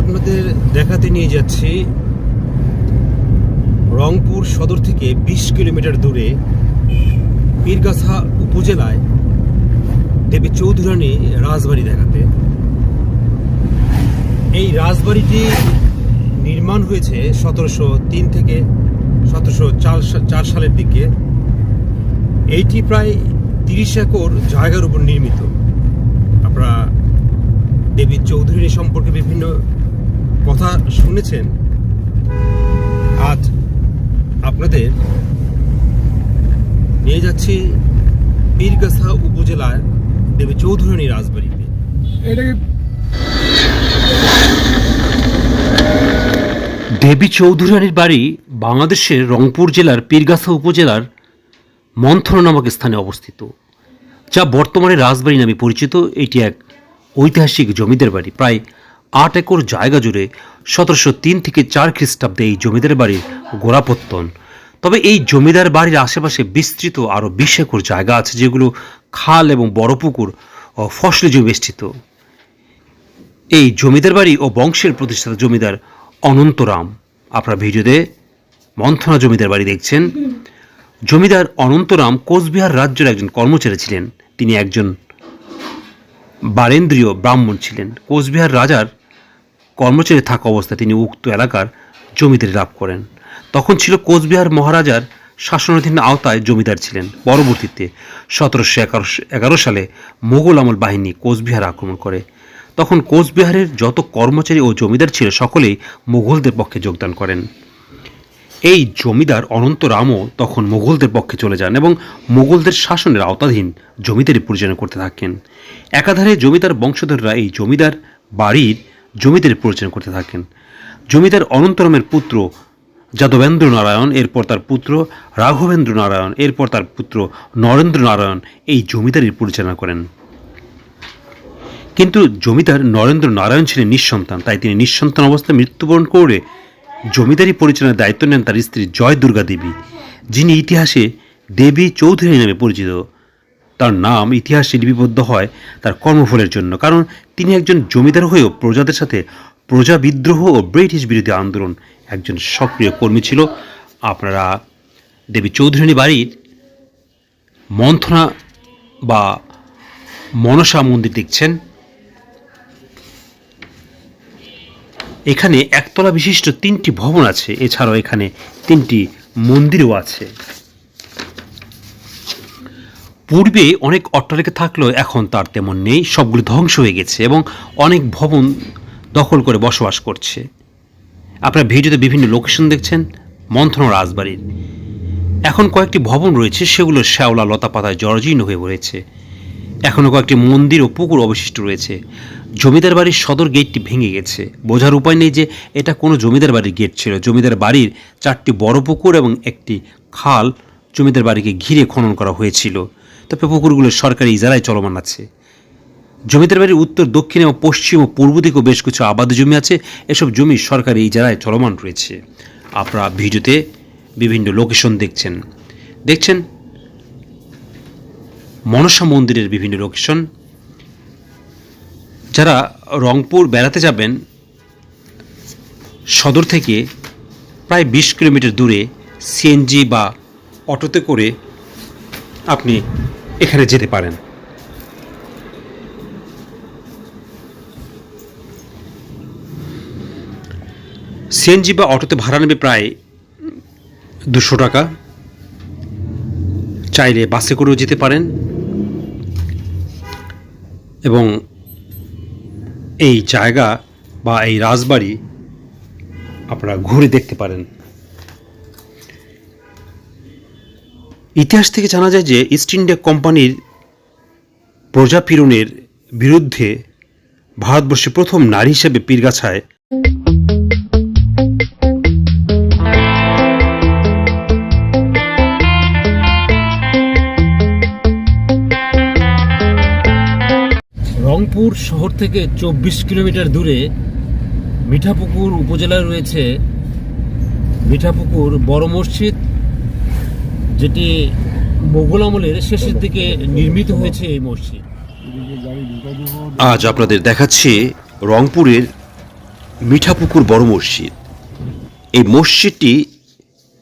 আপনাদের দেখাতে নিয়ে যাচ্ছি। রংপুর সদর থেকে বিশ কিলোমিটার দূরে পীরগাছা উপজেলায় দেবী চৌধুরানী রাজবাড়ি দেখাতে। এই রাজবাড়িটি নির্মাণ হয়েছে সতেরোশো তিন থেকে সতেরোশো চার সালের দিকে। এইটি প্রায় তিরিশ একর জায়গার উপর নির্মিত। আপনারা দেবী চৌধুরী সম্পর্কে বিভিন্ন কথা শুনেছেন? আজ আপনাদের নিয়ে যাচ্ছি পীরগাছা উপজেলার দেবী চৌধুরানী রাজবাড়িতে। দেবী চৌধুরানীর বাড়ি বাংলাদেশের রংপুর জেলার পীরগাছা উপজেলার মন্থন নামক স্থানে অবস্থিত যা বর্তমানে রাজবাড়ি নামে পরিচিত। এটি এক ঐতিহাসিক জমিদার বাড়ি। প্রায় আট একর জায়গা জুড়ে সতেরোশো তিন থেকে চার খ্রিস্টাব্দে এই জমিদার বাড়ির গোড়াপত্তন। তবে এই জমিদার বাড়ির আশেপাশে বিস্তৃত আরও বিশ একর জায়গা আছে যেগুলো খাল এবং বড় পুকুর ও ফসলি জমি বেষ্টিত এই জমিদার বাড়ি ও বংশের প্রতিষ্ঠাতা জমিদার অনন্তরাম। আপনারা ভিডিওতে মন্থনা জমিদার বাড়ি দেখছেন। জমিদার অনন্তরাম কোচবিহার রাজ্যের একজন কর্মচারী ছিলেন। তিনি একজন বারেন্দ্রীয় ব্রাহ্মণ ছিলেন। কোচবিহার রাজার কর্মচারী থাকা অবস্থায় তিনি উক্ত এলাকার জমিদারি লাভ করেন। তখন ছিল কোচবিহার মহারাজার শাসনাধীন আওতায় জমিদার ছিলেন। পরবর্তীতে সতেরোশো এগারো সালে মোগল আমল বাহিনী কোচবিহার আক্রমণ করে। তখন কোচবিহারের যত কর্মচারী ও জমিদার ছিল, সকলেই মুঘলদের পক্ষে যোগদান করেন। এই জমিদার অনন্ত রামও তখন মুঘলদের পক্ষে চলে যান এবং মুঘলদের শাসনের আওতাধীন জমিদারি পরিচালনা করতে থাকেন। একাধারে জমিদার বংশধররা এই জমিদার বাড়ির জমিদারি পরিচালনা করতে থাকেন। জমিদার অনন্তরামের পুত্র যাদবেন্দ্র নারায়ণ এরপর তার পুত্র রাঘবেন্দ্র নারায়ণ এরপর তার পুত্র নরেন্দ্র নারায়ণ এই জমিদারির পরিচালনা করেন। কিন্তু জমিদার নরেন্দ্র নারায়ণ ছিলেন নিঃসন্তান, তাই তিনি নিঃসন্তান অবস্থায় মৃত্যুবরণ করে জমিদারি পরিচালনার দায়িত্ব নেন তার স্ত্রী জয় দুর্গা দেবী, যিনি ইতিহাসে দেবী চৌধুরী নামে পরিচিত। তার নাম ইতিহাসে লিপিবদ্ধ হয় তার কর্মফলের জন্য। কারণ তিনি একজন জমিদার হয়েও প্রজাদের সাথে প্রজা বিদ্রোহ ও ব্রিটিশ বিরোধী আন্দোলন একজন সক্রিয় কর্মী ছিল। আপনারা দেবী চৌধুরানী বাড়ির মন্থনা বা মনসা মন্দির দেখছেন। এখানে একতলা বিশিষ্ট তিনটি ভবন আছে। এছাড়াও এখানে তিনটি মন্দিরও আছে। পূর্বে অনেক অট্টালিকা থাকলেও এখন তার তেমন নেই, সবগুলো ধ্বংস হয়ে গেছে এবং অনেক ভবন দখল করে বসবাস করছে। আপনারা ভিডিওতে বিভিন্ন লোকেশন দেখছেন, মন্থন রাজবাড়ির। এখন কয়েকটি ভবন রয়েছে, সেগুলো শ্যাওলা লতা পাতায় জর্জীর্ণ হয়ে পড়েছে। এখনও কয়েকটি মন্দির ও পুকুর অবশিষ্ট রয়েছে। জমিদার বাড়ির সদর গেটটি ভেঙে গেছে। বোঝার উপায় নেই যে এটা কোনো জমিদার বাড়ির গেট ছিল। জমিদার বাড়ির চারটি বড় পুকুর এবং একটি খাল জমিদার বাড়িকে ঘিরে খনন করা হয়েছিল। তবে পুকুরগুলো সরকারি ইজারায় চলমান আছে। জমিদার বাড়ির উত্তর, দক্ষিণে ও পশ্চিম ও পূর্ব দিকেও বেশ কিছু আবাদ জমি আছে। এসব জমি সরকারি ইজারায় চলমান রয়েছে। আপনারা ভিডিওতে বিভিন্ন লোকেশন দেখছেন। দেখছেন মনসা মন্দিরের বিভিন্ন লোকেশন। যারা রংপুর বেড়াতে যাবেন, সদর থেকে প্রায় বিশ কিলোমিটার দূরে সিএনজি বা অটোতে করে আপনি এখানে যেতে পারেন। সিএনজি বা অটোতে ভাড়া নেবে প্রায় দুশো টাকা। চাইলে বাসে করেও যেতে পারেন। এবং এই জায়গা বা এই রাজবাড়ি আপনারা ঘুরে দেখতে পারেন। ইতিহাস থেকে জানা যায় যে ইস্ট ইন্ডিয়া কোম্পানির প্রজাপীড়নের বিরুদ্ধে ভারতবর্ষে প্রথম নারী হিসেবে পীরগাছায় রংপুর শহর থেকে চব্বিশ কিলোমিটার দূরে মিঠাপুকুর উপজেলায় রয়েছে মিঠাপুকুর বড় মসজিদ যেটি মোগল আমলের শেষের দিকে নির্মিত হয়েছে এই মসজিদ। আজ আপনাদের দেখাচ্ছি রংপুরের মিঠাপুকুর বড় মসজিদ। এই মসজিদটি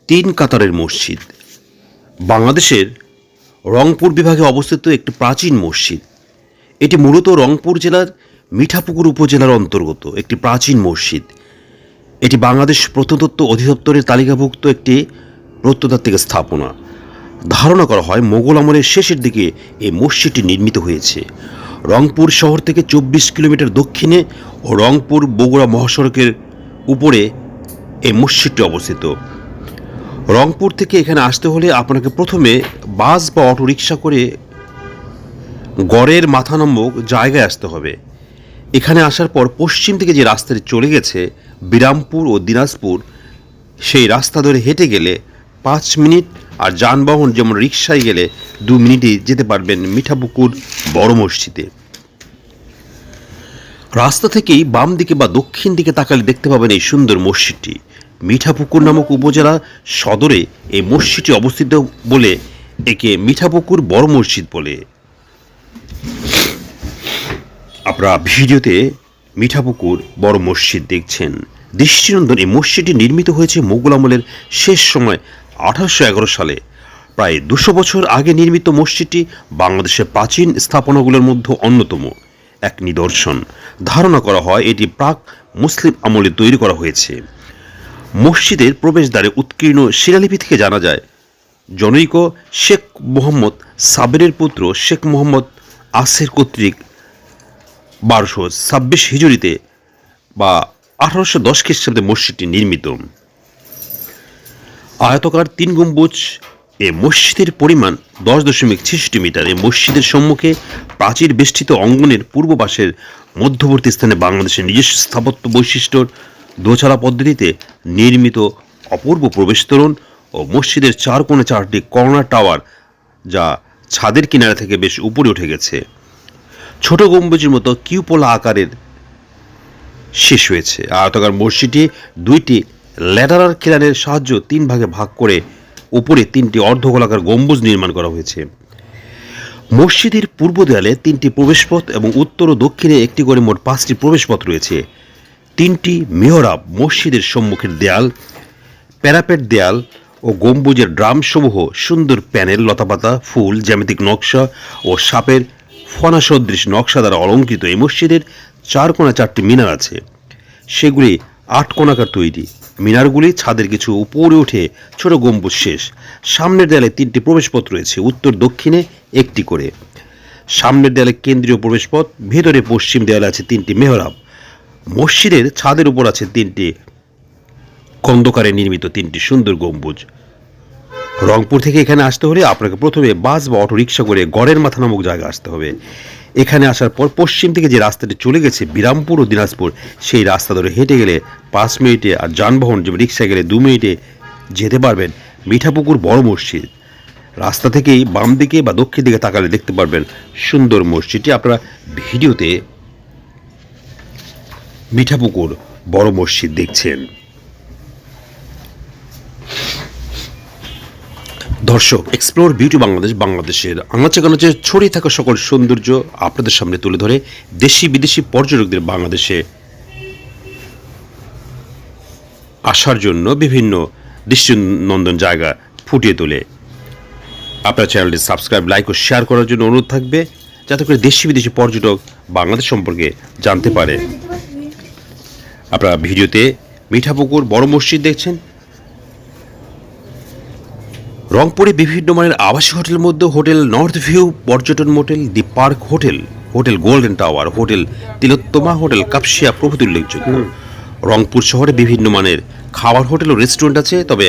তিন কাতারের মসজিদ। বাংলাদেশের রংপুর বিভাগে অবস্থিত একটি প্রাচীন মসজিদ। এটি মূলত রংপুর জেলার মিঠাপুকুর উপজেলার অন্তর্গত একটি প্রাচীন মসজিদ। এটি বাংলাদেশ প্রত্নতত্ত্ব অধিদপ্তরের তালিকাভুক্ত একটি প্রত্নতাত্ত্বিক স্থাপনা। ধারণা করা হয় মোগল আমলের শেষের দিকে এই মসজিদটি নির্মিত হয়েছে। রংপুর শহর থেকে চব্বিশ কিলোমিটার দক্ষিণে ও রংপুর বগুড়া মহাসড়কের উপরে এই মসজিদটি অবস্থিত। রংপুর থেকে এখানে আসতে হলে আপনাকে প্রথমে বাস বা অটো রিক্সা করে গড়ের মাথা নামক জায়গায় আসতে হবে। এখানে আসার পর পশ্চিম থেকে যে রাস্তাটি চলে গেছে, বিরামপুর ও দিনাজপুর, সেই রাস্তা ধরে হেঁটে গেলে পাঁচ মিনিট আর যানবাহন যেমন রিক্সায় গেলে দু মিনিটে যেতে পারবেন মিঠাপুকুর, বড় মসজিদে। রাস্তা থেকেই বাম দিকে বা দক্ষিণ দিকে তাকালে দেখতে পাবেন এই সুন্দর মসজিদটি। মিঠাপুকুর নামক উপজেলা সদরে এই মসজিদটি অবস্থিত বলে একে মিঠাপুকুর, বড় মসজিদ বলে। আপনারা ভিডিওতে মিঠাপুকুর, বড় মসজিদ দেখছেন। দৃষ্টিনন্দন এই মসজিদটি নির্মিত হয়েছে মোগল আমলের শেষ সময় আঠারোশো এগারো সালে। প্রায় দুশো বছর আগে নির্মিত মসজিদটি বাংলাদেশের প্রাচীন স্থাপনাগুলোর মধ্যে অন্যতম। এক নিদর্শন। ধারণা করা হয় এটি প্রাক মুসলিম আমলে তৈরি করা হয়েছে। মসজিদের প্রবেশদ্বারে উৎকীর্ণ শিলালিপি থেকে জানা যায়, জনৈক শেখ মোহাম্মদ সাবেরের পুত্র শেখ মোহাম্মদ আসের কর্তৃক বারোশো ছাব্বিশ হিজুরিতে বা আঠারোশো দশ খ্রিস্টাব্দে মসজিদটি নির্মিত। আয়তকার তিন গম্বুজ এ মসজিদের পরিমাণ দশ দশমিক ছেষট্টি মিটার। এ মসজিদের সম্মুখে প্রাচীর বেষ্টিত অঙ্গনের পূর্ব পাশের মধ্যবর্তী স্থানে বাংলাদেশের নিজস্ব স্থাপত্য বৈশিষ্ট্যর দোচালা পদ্ধতিতে নির্মিত অপূর্ব প্রবেশতোরণ ও মসজিদের চার কোণে চারটি কর্নার টাওয়ার যা ছাদের কিনারা থেকে বেশ উপরে উঠে গেছে। ছোট গম্বুজের মতো কিউপোলা আকারের শেষ হয়েছে। আয়তাকার মসজিদটি দুইটি ল্যাডারার খিলানের সাহায্য তিন ভাগে ভাগ করে উপরে তিনটি অর্ধগোলাকার গম্বুজ নির্মাণ করা হয়েছে। মসজিদের পূর্ব দেয়ালে তিনটি প্রবেশপথ এবং উত্তর ও দক্ষিণে একটি করে মোট পাঁচটি প্রবেশপথ রয়েছে। তিনটি মেহরাব মসজিদের সম্মুখের দেয়াল, প্যারাপেট দেয়াল ও গম্বুজের ড্রামসমূহ সুন্দর প্যানেল লতাপাতা, ফুল, জ্যামিতিক নকশা ও সাপের ফনা সদৃশ নকশা দ্বারা অলঙ্কৃত এই মসজিদের চার কোণা চারটি মিনার আছে। সেগুলি আট কোণাকার তৈরি। মিনারগুলি ছাদের কিছু উপরে উঠে ছোট গম্বুজ শেষ। সামনের দেয়ালে তিনটি প্রবেশপথ রয়েছে, উত্তর দক্ষিণে একটি করে। সামনের দেয়ালে কেন্দ্রীয় প্রবেশপথ, ভেতরে পশ্চিম দেয়ালে আছে তিনটি মেহরাব। মসজিদের ছাদের উপর আছে তিনটি খন্দকারে নির্মিত তিনটি সুন্দর গম্বুজ। রংপুর থেকে এখানে আসতে হলে আপনাকে প্রথমে বাস বা অটো রিক্সা করে গড়ের মাথা নামক জায়গায় আসতে হবে। এখানে আসার পর পশ্চিম থেকে যে রাস্তাটি চলে গেছে বিরামপুর ও দিনাজপুর, সেই রাস্তা ধরে হেঁটে গেলে পাঁচ মিনিটে আর যানবাহন যেমন রিক্সা গেলে দু মিনিটে যেতে পারবেন মিঠাপুকুর বড় মসজিদ। রাস্তা থেকেই বাম দিকে বা দক্ষিণ দিকে তাকালে দেখতে পারবেন সুন্দর মসজিদটি। আপনারা ভিডিওতে মিঠাপুকুর বড় মসজিদ দেখছেন। দর্শক এক্সপ্লোর বিউটি বাংলাদেশ বাংলাদেশের আনাচে কানাচে ছড়িয়ে থাকা সকল সৌন্দর্য আপনাদের সামনে তুলে ধরে দেশি বিদেশি পর্যটকদের বাংলাদেশে আসার জন্য বিভিন্ন দৃষ্টিনন্দন জায়গা ফুটিয়ে তোলে। আপনার চ্যানেলটি সাবস্ক্রাইব, লাইক ও শেয়ার করার জন্য অনুরোধ থাকবে যাতে করে দেশি বিদেশি পর্যটক বাংলাদেশ সম্পর্কে জানতে পারে। আপনারা ভিডিওতে মিঠাপুকুর, বড় মসজিদ দেখছেন রংপুরে বিভিন্ন মানের আবাসিক হোটেলের মধ্যে হোটেল নর্থ ভিউ পর্যটন motel the park hotel hotel golden tower hotel Tilottama hotel Kapasia প্রভৃতি উল্লেখযোগ্য। রংপুর শহরে বিভিন্ন মানের খাবার হোটেল ও রেস্টুরেন্ট আছে তবে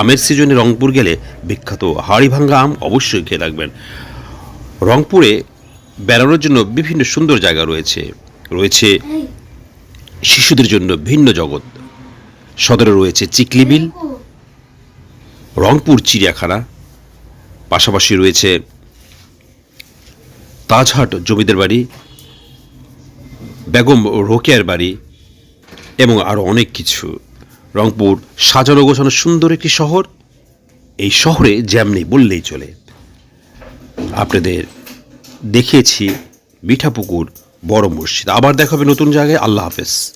আমের সিজনে রংপুর গেলে বিখ্যাত হাড়িভাঙ্গা আম অবশ্যই খেয়ে রাখবেন রংপুরে বেড়ানোর জন্য বিভিন্ন সুন্দর জায়গা রয়েছে। রয়েছে শিশুদের জন্য ভিন্ন জগৎ। সদরে রয়েছে চিকলি বিল রংপুর, চিড়িয়াখানা। পাশাপাশি রয়েছে তাজহাট জমিদার বাড়ি, বেগম রোকেয়ার বাড়ি, এবং আরও অনেক কিছু। রংপুর সাজানো গোছানো সুন্দর একটি শহর। এই শহরে জ্যাম নেই বললেই চলে। আপনাদের দেখিয়েছি মিঠাপুকুর, বড় মসজিদ। আবার দেখাবে নতুন জায়গায়। আল্লাহ হাফেজ।